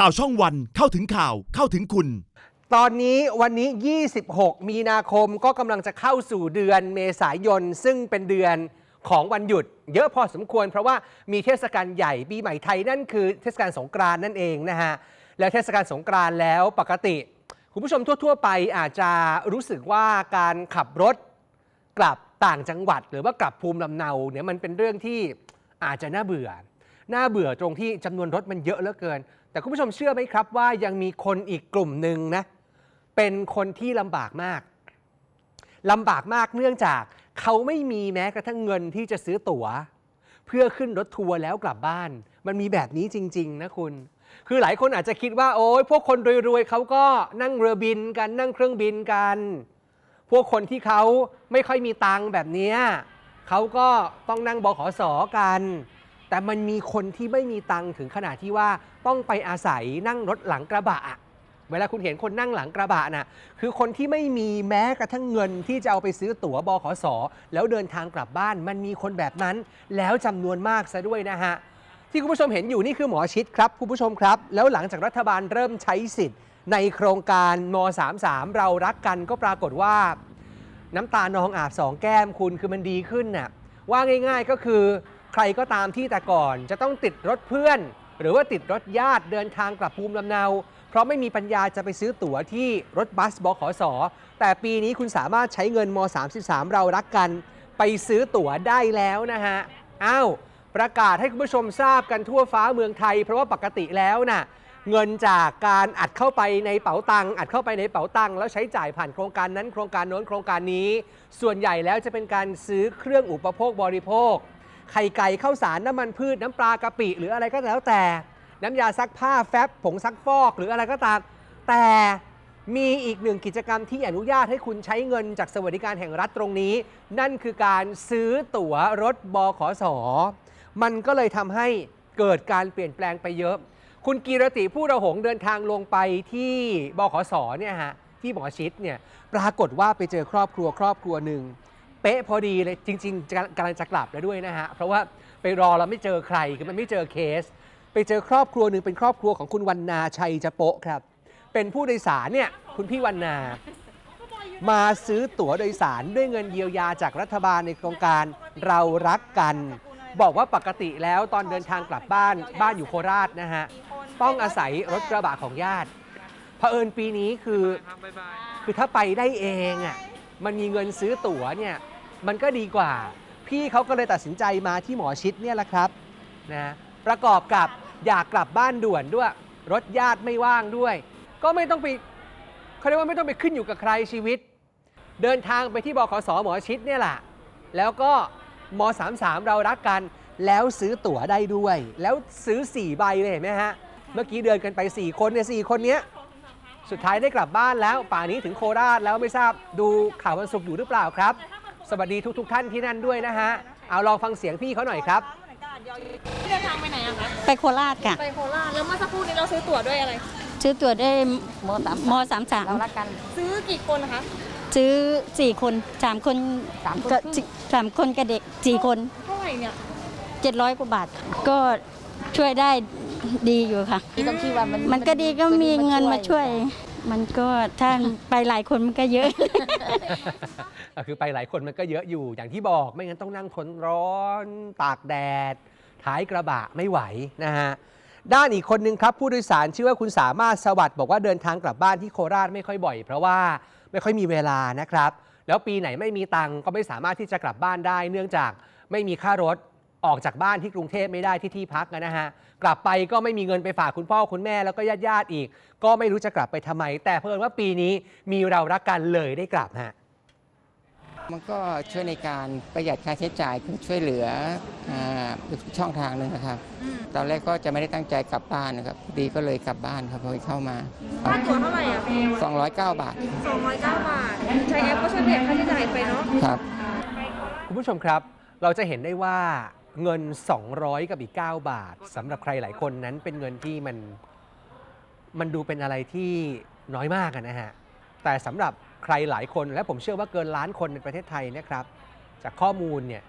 ข่าวช่องวันเข้าถึงข่าวเข้าถึงคุณ ตอนนี้วันนี้ 26 มีนาคมก็กำลังจะเข้าสู่เดือนเมษายน ซึ่งเป็นเดือนของวันหยุด เยอะพอสมควร เพราะว่ามีเทศกาลใหญ่ปีใหม่ไทยนั่นคือเทศกาลสงกรานต์นั่นเองนะฮะแล้วเทศกาลสงกรานต์แล้วปกติ คุณผู้ชมทั่ว ๆ ไปอาจจะรู้สึกว่าการขับรถกลับต่างจังหวัด หรือว่ากลับภูมิลำเนาเนี่ยมันเป็นเรื่องที่อาจจะน่าเบื่อ น่าเบื่อตรงที่จำนวนรถมันเยอะเหลือเกิน แต่คุณผู้ชมเชื่อไหมครับว่ายังมีคนอีกกลุ่มหนึ่งนะเป็นคนที่ลำบากมากลำบากมากเนื่องจากเขาไม่มีแม้กระทั่งเงินที่จะซื้อตั๋ว เพื่อขึ้นรถทัวร์แล้วกลับบ้าน มันมีแบบนี้จริง ๆ นะคุณ คือหลายคนอาจจะคิดว่า โอ้ยพวกคนรวยๆเขาก็นั่งเรือบินกันนั่งเครื่องบินกัน พวกคนที่เขาไม่ค่อยมีตังค์แบบนี้เขาก็ต้องนั่งบขสกัน แต่มันมีคนที่ไม่มีตังค์ถึงขนาดที่ว่าต้องไปอาศัยนั่งรถหลังกระบะอะเวลาคุณเห็นคนนั่งหลังกระบะน่ะคือคนที่ไม่มีแม้กระทั่งเงินที่จะเอาไปซื้อตั๋วบขสแล้วเดินทางกลับบ้าน มันมีคนแบบนั้น แล้วจำนวนมากซะด้วยนะฮะที่คุณผู้ชมเห็นอยู่นี่คือหมอชิดครับคุณผู้ชมครับ แล้วหลังจากรัฐบาลเริ่มใช้สิทธิ์ ในโครงการม 33 เรารักกันก็ปรากฏว่า น้ำตานองอาบสองแก้มคุณคือมันดีขึ้นน่ะว่าง่าย ๆก็คือ ใครก็ตามที่แต่ก่อนจะต้องติดรถเพื่อน หรือว่าติดรถญาติเดินทางกลับภูมิลำเนา เพราะไม่มีปัญญาจะไปซื้อตั๋วที่รถบัสบขสแต่ปีนี้คุณสามารถใช้เงินม 33 เรารักกัน ไปซื้อตั๋วได้แล้วนะฮะอ้าวประกาศให้คุณผู้ชมทราบกันทั่วฟ้าเมืองไทย เพราะว่าปกติแล้วน่ะเงินจากการอัดเข้าไปในเป๋าตังค์อัดเข้าไปในเป๋าตังค์แล้วใช้จ่ายผ่านโครงการนั้นโครงการโน้นโครงการนี้ ส่วนใหญ่แล้วจะเป็นการซื้อเครื่องอุปโภคบริโภค ไข่ไก่ข้าวสารน้ำมันพืชน้ำปลากะปิ หรืออะไรก็แล้วแต่ น้ำยาซักผ้าแฟบผงซักฟอกหรืออะไรก็ตาม แต่มีอีกหนึ่งกิจกรรมที่อนุญาตให้คุณใช้เงินจากสวัสดิการแห่งรัฐตรงนี้ นั่นคือการซื้อตั๋วรถบขส มันก็เลยทำให้เกิดการเปลี่ยนแปลงไปเยอะ คุณกีรติผู้ระหงเดินทางลงไปที่บขสเนี่ยฮะที่หมอชิดเนี่ยปรากฏว่าไปเจอครอบครัวครอบครัวหนึ่ง ป๊ะพอดีเลยจริงๆกำลังจะกลับแล้วด้วยนะฮะ เพราะว่าไปรอแล้วไม่เจอใครคือมันไม่เจอเคส ไปเจอครอบครัวหนึ่งเป็นครอบครัวของคุณวันนาชัยจะโปะครับ เป็นผู้โดยสารเนี่ยคุณพี่วันนา มาซื้อตั๋วโดยสารด้วยเงินเยียวยาจากรัฐบาลในโครงการเรารักกัน บอกว่าปกติแล้วตอนเดินทางกลับบ้านบ้านอยู่โคราชนะฮะต้องอาศัยรถกระบะของญาติเผอิญปีนี้คือคือถ้าไปได้เองอะมันมีเงินซื้อตั๋วเนี่ย มันก็ดีกว่า พี่เขาก็เลยตัดสินใจมาที่หมอชิดเนี่ยแหละครับนะประกอบกับอยากกลับบ้านด่วนด้วย รถญาติไม่ว่างด้วย ก็ไม่ต้องไปเขาเรียกว่าไม่ต้องไปขึ้นอยู่กับใครชีวิต เดินทางไปที่บขสหมอชิดเนี่ยแหละแล้วก็ม33เรารักกัน แล้วซื้อตั๋วได้ด้วย แล้วซื้อ 4 ใบเลยเห็นไหมฮะ เมื่อกี้เดินกันไป 4 คนเนี่ยสคนเนี้ยสุดท้ายได้กลับบ้านแล้ว ป่านนี้ถึงโคราชแล้วไม่ทราบดูข่าววันศุกร์อยู่หรือเปล่าครับ สวัสดีทุกๆท่านที่นั่นด้วยนะฮะ เอาลองฟังเสียงพี่เขาหน่อยครับเดินทางไปไหนอะคะ ไปโคราชค่ะ ไปโคราช แล้วเมื่อสักครู่นี้เราซื้อตั๋วด้วยอะไร ซื้อตั๋วได้มสามมสามสามเรารักกัน ซื้อกี่คนนะคะ ซื้อสี่คนสามคนสามคนก็ครึ่งจิสามคนกับเด็กสี่คนเท่าไหร่เนี่ยเจ็ดร้อยกว่าบาท ก็ช่วยได้ดีอยู่ค่ะที่ต้องคิดว่ามันมันก็ดีก็มีเงินมาช่วย มันก็ถ้าไปหลายคนมันก็เยอะ ก็คือไปหลายคนมันก็เยอะอยู่อย่างที่บอกไม่งั้นต้องนั่งทนร้อนตากแดด ท้ายกระบะไม่ไหวนะฮะด้านอีกคนนึงครับ ผู้โดยสารชื่อว่าคุณสามารถสวัสดิ์บอกว่าเดินทางกลับบ้านที่โคราชไม่ค่อยบ่อย เพราะว่าไม่ค่อยมีเวลานะครับ แล้วปีไหนไม่มีตังค์ก็ไม่สามารถที่จะกลับบ้านได้ เนื่องจากไม่มีค่ารถ ออกจากบ้านที่กรุงเทพไม่ได้ที่ที่พักนะฮะกลับไปก็ไม่มีเงินไปฝากคุณพ่อคุณแม่แล้วก็ญาติญาติๆอีก ก็ไม่รู้จะกลับไปทำไม แต่เพิ่นว่าปีนี้มีเรารักกันเลยได้กลับฮะมันก็ช่วยในการประหยัดค่าใช้จ่ายคือช่วยเหลืออาอีกช่องทางหนึ่งนะครับ ตอนแรกก็จะไม่ได้ตั้งใจกลับบ้านนะครับพอดีก็เลยกลับบ้านครับพอเข้ามาค่าตั๋วเท่าไหร่อะพี่209บาท209บาทใช้แอปก็ช่วยประหยัดค่าใช้จ่ายไปเนาะครับ คุณผู้ชมครับ เราจะเห็นได้ว่า เงิน 200 กับอีก 9 บาทสำหรับใครหลายคนนั้นเป็นเงินที่มันมันดูเป็นอะไรที่น้อยมากนะฮะ แต่สำหรับใครหลายคนและผมเชื่อว่าเกินล้านคนในประเทศไทยนะครับ จากข้อมูลเนี่ย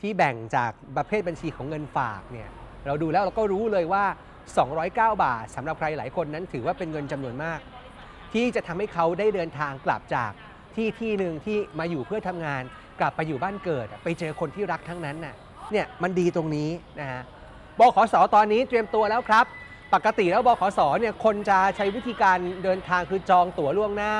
ที่แบ่งจากประเภทบัญชีของเงินฝากเนี่ยเราดูแล้วเราก็รู้เลยว่า 209 บาทสำหรับใครหลายคนนั้นถือว่าเป็นเงินจำนวนมาก ที่จะทำให้เขาได้เดินทางกลับจากที่ที่หนึ่งที่มาอยู่เพื่อทำงาน กลับไปอยู่บ้านเกิด ไปเจอคนที่รักทั้งนั้นน่ะ เนี่ยมันดีตรงนี้นะฮะบขสตอนนี้เตรียมตัวแล้วครับ ปกติแล้วบขสเนี่ยคนจะใช้วิธีการเดินทางคือจองตั๋วล่วงหน้า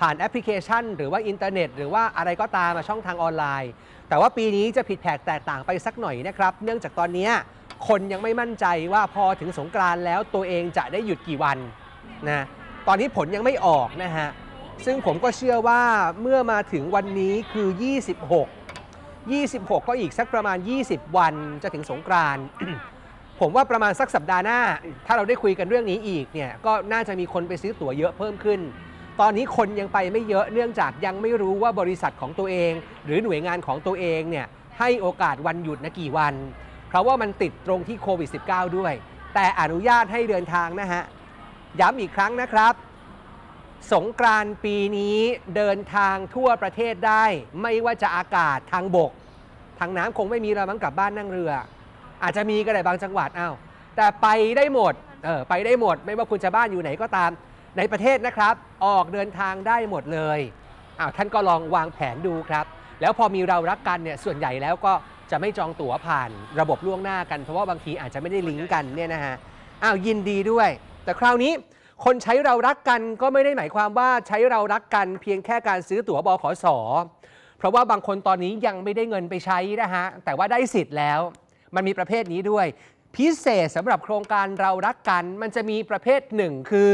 ผ่านแอปพลิเคชัน หรือว่าอินเทอร์เน็ต หรือว่าอะไรก็ตามมาช่องทางออนไลน์ แต่ว่าปีนี้จะผิดแผกแตกต่างไปสักหน่อยนะครับ เนื่องจากตอนนี้คนยังไม่มั่นใจว่าพอถึงสงกรานต์แล้วตัวเองจะได้หยุดกี่วันนะตอนนี้ผลยังไม่ออกนะฮะซึ่งผมก็เชื่อว่าเมื่อมาถึงวันนี้คือ 26 26 ก็อีกสักประมาณ 20 วันจะถึงสงกราน ผมว่าประมาณสักสัปดาห์หน้า ถ้าเราได้คุยกันเรื่องนี้อีกเนี่ยก็น่าจะมีคนไปซื้อตั๋วเยอะเพิ่มขึ้น ตอนนี้คนยังไปไม่เยอะเนื่องจากยังไม่รู้ว่าบริษัทของตัวเอง หรือหน่วยงานของตัวเองเนี่ยให้โอกาสวันหยุดนะกี่วัน เพราะว่ามันติดตรงที่โควิด -19 ด้วย แต่อนุญาตให้เดินทางนะฮะย้ำอีกครั้งนะครับ สงกรานต์ปีนี้เดินทางทั่วประเทศได้ ไม่ว่าจะอากาศทางบก ทางน้ำคงไม่มีเรามั้งกลับบ้านนั่งเรือ อาจจะมีก็ได้บางจังหวัดอ้าวแต่ไปได้หมดเออไปได้หมด ไม่ว่าคุณจะบ้านอยู่ไหนก็ตามในประเทศนะครับ ออกเดินทางได้หมดเลยอ้าวท่านก็ลองวางแผนดูครับ แล้วพอมีเรารักกันเนี่ยส่วนใหญ่แล้วก็จะไม่จองตั๋วผ่านระบบล่วงหน้ากันเพราะว่าบางทีอาจจะไม่ได้ลิงก์กันเนี่ยนะฮะอ้าวยินดีด้วย แต่คราวนี้ คนใช้เรารักกันก็ไม่ได้หมายความว่าใช้เรารักกันเพียงแค่การซื้อตั๋วบขสเพราะว่าบางคนตอนนี้ยังไม่ได้เงินไปใช้นะฮะแต่ว่าได้สิทธิ์แล้ว มันมีประเภทนี้ด้วย พิเศษสำหรับโครงการเรารักกัน มันจะมีประเภทหนึ่งคือ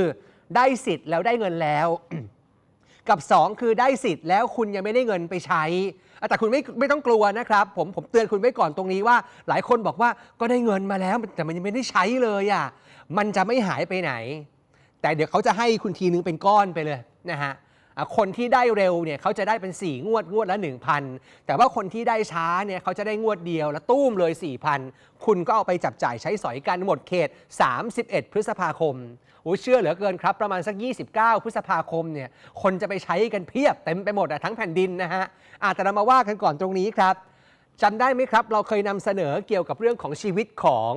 ได้สิทธิ์แล้วได้เงินแล้วกับ 2 คือได้สิทธิ์แล้วคุณยังไม่ได้เงินไปใช้อะแต่คุณไม่ไม่ต้องกลัวนะครับ ผมผมเตือนคุณไว้ก่อนตรงนี้ว่า หลายคนบอกว่าก็ได้เงินมาแล้วแต่มันยังไม่ได้ใช้เลยอะมันจะไม่หายไปไหน แต่เดี๋ยวเขาจะให้คุณทีนึงเป็นก้อนไปเลยนะฮะอะคนที่ได้เร็วเนี่ยเขาจะได้เป็น 4 งวดงวดละ 1,000 แต่ว่าคนที่ได้ช้าเนี่ยเขาจะได้งวดเดียวแล้วตุ้มเลย 4,000 คุณก็เอาไปจับจ่ายใช้สอยกันหมดเขต 31 พฤษภาคมโอ้เชื่อเหลือเกินครับ ประมาณสัก 29 พฤษภาคมเนี่ยคนจะไปใช้กันเพียบเต็มไปหมดอะทั้งแผ่นดินนะฮะอะแต่เรามาว่ากันก่อนตรงนี้ครับจำได้ไหมครับ เราเคยนำเสนอเกี่ยวกับเรื่องของชีวิตของ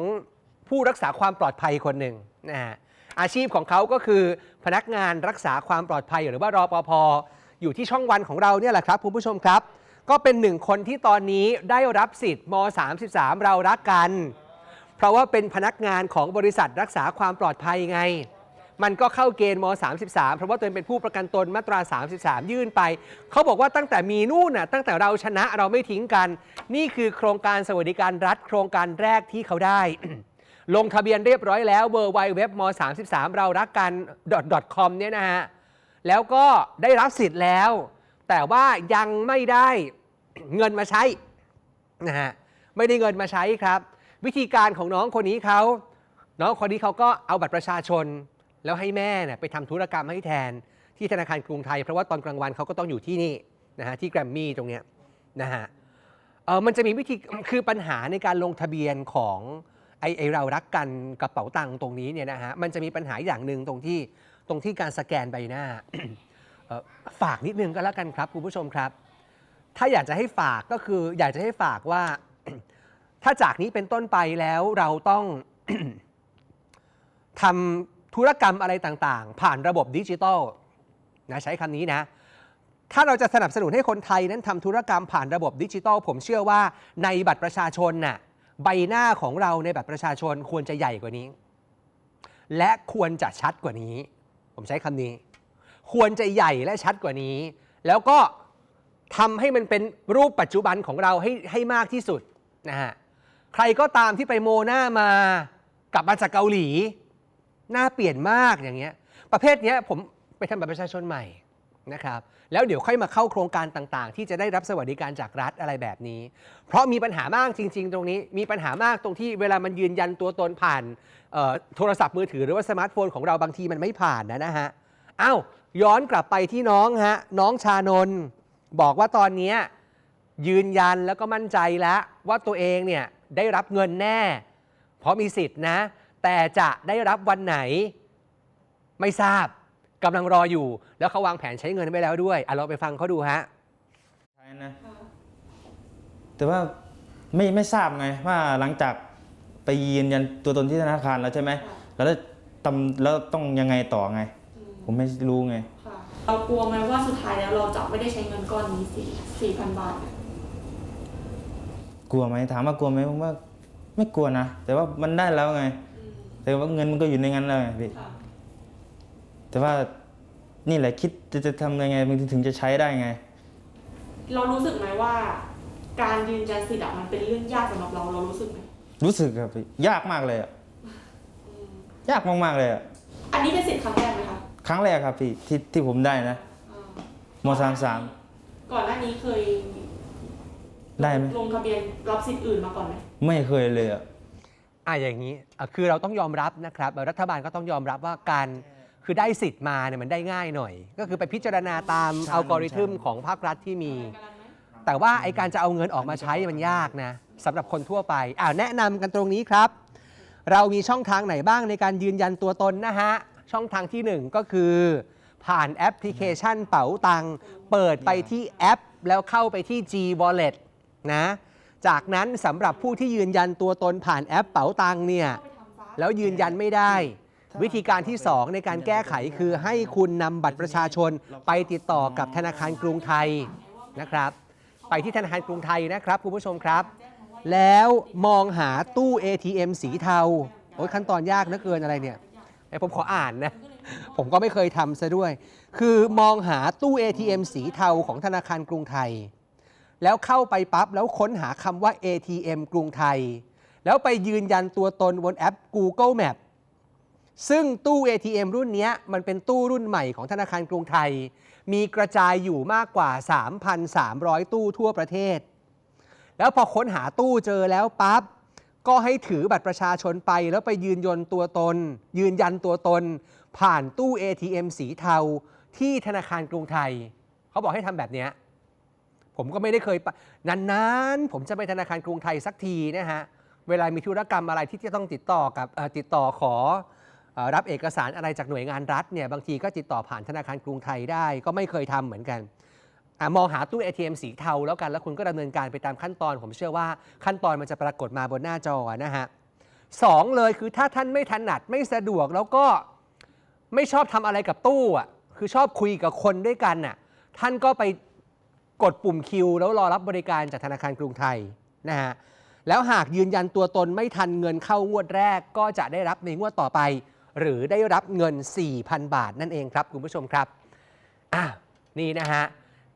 ผู้รักษาความปลอดภัยคนหนึ่งนะฮะ อาชีพของเขาก็คือพนักงานรักษาความปลอดภัยหรือว่ารอปภอยู่ที่ช่องวันของเราเนี่ยแหละครับคุณผู้ชมครับ ก็เป็นหนึ่งคนที่ตอนนี้ได้รับสิทธิ์ม 33 เรารักกัน เพราะว่าเป็นพนักงานของบริษัทรักษาความปลอดภัยไง มันก็เข้าเกณฑ์ม 33 เพราะว่าตัวเองเป็นผู้ประกันตนมาตรา 33 ยื่นไป เขาบอกว่าตั้งแต่มีนู่นน่ะตั้งแต่เราชนะเราไม่ทิ้งกัน นี่คือโครงการสวัสดิการรัฐโครงการแรกที่เขาได้ ลงทะเบียนเรียบร้อยแล้ว w w w m 33เรารักกัน .com เนี่ยนะฮะ แล้วก็ได้รับสิทธิ์แล้ว แต่ว่ายังไม่ได้เงินมาใช้นะฮะ ไม่ได้เงินมาใช้ครับ วิธีการของน้องคนนี้เขาน้องคนนี้เขาก็เอาบัตรประชาชน แล้วให้แม่เนี่ยไปทำธุรกรรมให้แทนที่ธนาคารกรุงไทย เพราะว่าตอนกลางวันเขาก็ต้องอยู่ที่นี่นะฮะที่แกรมมี่ตรงเนี้ยนะฮะเออมันจะมีวิธีคือปัญหาในการลงทะเบียนของ ไอไอเรารักกันกระเป๋าตังค์ตรงนี้เนี่ยนะฮะมันจะมีปัญหาอย่างหนึ่งตรงที่ตรงที่การสแกนใบหน้า เอ่อฝากนิดนึงก็แล้วกันครับคุณผู้ชมครับ ถ้าอยากจะให้ฝากก็คืออยากจะให้ฝากว่า ถ้าจากนี้เป็นต้นไปแล้วเราต้อง ทำธุรกรรมอะไรต่างๆ ผ่านระบบดิจิตอลนะใช้คำนี้นะ ถ้าเราจะสนับสนุนให้คนไทยนั้นทำธุรกรรมผ่านระบบดิจิตอลผมเชื่อว่าในบัตรประชาชนน่ะ ใบหน้าของเราในแบัตรประชาชนควรจะใหญ่กว่านี้ และควรจะชัดกว่านี้ ผมใช้คำนี้ ควรจะใหญ่และชัดกว่านี้ แล้วก็ทำให้มันเป็นรูปปัจจุบันของเราให้ให้มากที่สุดนะฮะใครก็ตามที่ไปโมหน้ามากลับมาจากเกาหลี หน้าเปลี่ยนมากอย่างเงี้ย ประเภทเนี้ยผมไปทำแบัตรประชาชนใหม่ นะครับแล้วเดี๋ยวค่อยมาเข้าโครงการต่างๆ ที่จะได้รับสวัสดิการจากรัฐอะไรแบบนี้ เพราะมีปัญหามากจริง ๆ ตรงนี้ มีปัญหามากตรงที่เวลามันยืนยันตัวตนผ่านโทรศัพท์มือถือหรือว่าสมาร์ทโฟนของเราบางทีมันไม่ผ่านนะนะฮะอ้าวย้อนกลับไปที่น้องฮะน้องชานนบอกว่าตอนนี้ยยืนยันแล้วก็มั่นใจแล้วว่าตัวเองเนี่ยได้รับเงินแน่ เพราะมีสิทธิ์นะ แต่จะได้รับวันไหนไม่ทราบ กำลังรออยู่ แล้วเขาวางแผนใช้เงินไว้แล้วด้วยอะเราไปฟังเขาดูฮะ ใช่นะแต่ว่าไม่ไม่ทราบไงว่าหลังจากไปยืนยันตัวตนที่ธนาคารแล้วใช่ไหมแล้วตำแล้วต้องยังไงต่อไง ผมไม่รู้ไง ค่ะเรากลัวไหมว่าสุดท้ายแล้วเราจะไม่ได้ใช้เงินก้อนนี้สี่สี่พันบาทเนี่ยกลัวไหมถามว่ากลัวไหมผมว่าไม่กลัวนะแต่ว่ามันได้แล้วไงแต่ว่าเงินมันก็อยู่ในนั้นแล้วไงพี่ ค่ะ แต่ว่านี่แหละคิดจะจะทำยังไงมันถึงจะใช้ได้ไง เรารู้สึกไหมว่า การยืนยันสิทธิ์อะมันเป็นเรื่องยากสำหรับเราเรารู้สึกไหมรู้สึกครับพี่ยากมากเลยอะยากมากๆเลยอะอันนี้เป็นสิทธิ์ครั้งแรกไหมคะครั้งแรกครับพี่ที่ที่ผมได้นะอ่ามสามสามก่อนหน้านี้เคยได้ไหมลงทะเบียนรับสิทธิ์อื่นมาก่อนไหมไม่เคยเลยอะ อะอย่างนี้อะคือเราต้องยอมรับนะครับเอ่อรัฐบาลก็ต้องยอมรับว่าการ คือได้สิทธิ์มาเนี่ยมันได้ง่ายหน่อย ก็คือไปพิจารณาตามอัลกอริทึมของภาครัฐที่มี แต่ว่าไอการจะเอาเงินออกมาใช้มันยากนะสำหรับคนทั่วไปอ่าแนะนำกันตรงนี้ครับ เรามีช่องทางไหนบ้างในการยืนยันตัวตนนะฮะ ช่องทางที่หนึ่งก็คือ ผ่านแอปพลิเคชันเป๋าตังค์เปิดไปที่แอป แล้วเข้าไปที่ G Wallet นะ จากนั้นสำหรับผู้ที่ยืนยันตัวตนผ่านแอปเป๋าตังค์เนี่ย แล้วยืนยันไม่ได้ วิธีการที่ 2 ในการแก้ไขคือให้คุณนำบัตรประชาชนไปติดต่อกับธนาคารกรุงไทยนะครับ ไปที่ธนาคารกรุงไทยนะครับคุณผู้ชมครับ แล้วมองหาตู้ ATM สีเทาโอ้ยขั้นตอนยากนะเกินอะไรเนี่ยไอผมขออ่านนะ ผมก็ไม่เคยทำซะด้วย คือมองหาตู้ ATM สีเทาของธนาคารกรุงไทย แล้วเข้าไปปั๊บแล้วค้นหาคำว่า ATM กรุงไทย แล้วไปยืนยันตัวตนบนแอป Google Map ซึ่งตู้ ATM รุ่นนี้มันเป็นตู้รุ่นใหม่ของธนาคารกรุงไทย มีกระจายอยู่มากกว่า 3,300 ตู้ทั่วประเทศ แล้วพอค้นหาตู้เจอแล้วปั๊บก็ให้ถือบัตรประชาชนไปแล้วไปยืนยันตัวตน ยืนยันตัวตน ผ่านตู้ ATM สีเทาที่ธนาคารกรุงไทย เขาบอกให้ทำแบบนี้ผมก็ไม่ได้เคยนานๆ ผมจะไปธนาคารกรุงไทยสักทีนะฮะ เวลามีธุรกรรมอะไรที่จะต้องติดต่อกับติดต่อขอ รับเอกสารอะไรจากหน่วยงานรัฐเนี่ยบางทีก็ติดต่อผ่านธนาคารกรุงไทยได้ก็ไม่เคยทำเหมือนกันอมองหาตู้ ATM สีเทาแล้วกัน แล้วคุณก็ดำเนินการไปตามขั้นตอน ผมเชื่อว่าขั้นตอนมันจะปรากฏมาบนหน้าจอนะฮะสองเลยคือถ้าท่านไม่ถนัดไม่สะดวกแล้วก็ไม่ชอบทำอะไรกับตู้อะคือชอบคุยกับคนด้วยกันน่ะท่านก็ไปกดปุ่มคิว แล้วรอรับบริการจากธนาคารกรุงไทยนะฮะแล้วหากยืนยันตัวตนไม่ทันเงินเข้างวดแรก ก็จะได้รับในงวดต่อไป หรือได้รับเงิน 4,000 บาทนั่นเองครับคุณผู้ชมครับอะนี่นะฮะ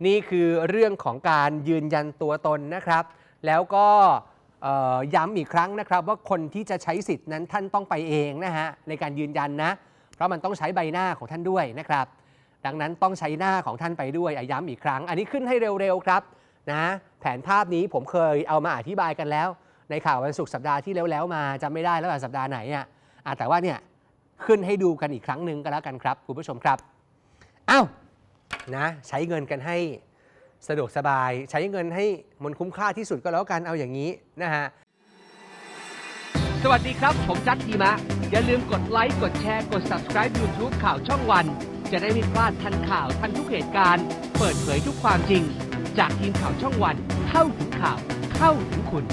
นี่คือเรื่องของการยืนยันตัวตนนะครับ แล้วก็ย้ำอีกครั้งนะครับ ว่าคนที่จะใช้สิทธิ์นั้นท่านต้องไปเองนะฮะในการยืนยันนะ เพราะมันต้องใช้ใบหน้าของท่านด้วยนะครับ ดังนั้นต้องใช้หน้าของท่านไปด้วยย้ำอีกครั้ง อันนี้ขึ้นให้เร็วๆครับนะแผนภาพนี้ผมเคยเอามาอธิบายกันแล้ว ในข่าววันศุกร์สัปดาห์ที่แล้วๆมาจำไม่ได้แล้วว่าสัปดาห์ไหนอะแต่ว่าเนี่ย ขึ้นให้ดูกันอีกครั้งหนึ่งก็แล้วกันครับคุณผู้ชมครับอ้าวนะใช้เงินกันให้สะดวกสบาย ใช้เงินให้มันคุ้มค่าที่สุดก็แล้วกันเอาอย่างนี้นะฮะสวัสดีครับ ผมจัดทีมะ อย่าลืมกดไลค์ กดแชร์ กด subscribe YouTube ข่าวช่องวัน จะได้ไม่พลาดทันข่าวทันทุกเหตุการณ์ เปิดเผยทุกความจริง จากทีมข่าวช่องวัน เข้าถึงข่าว เข้าถึงคุณ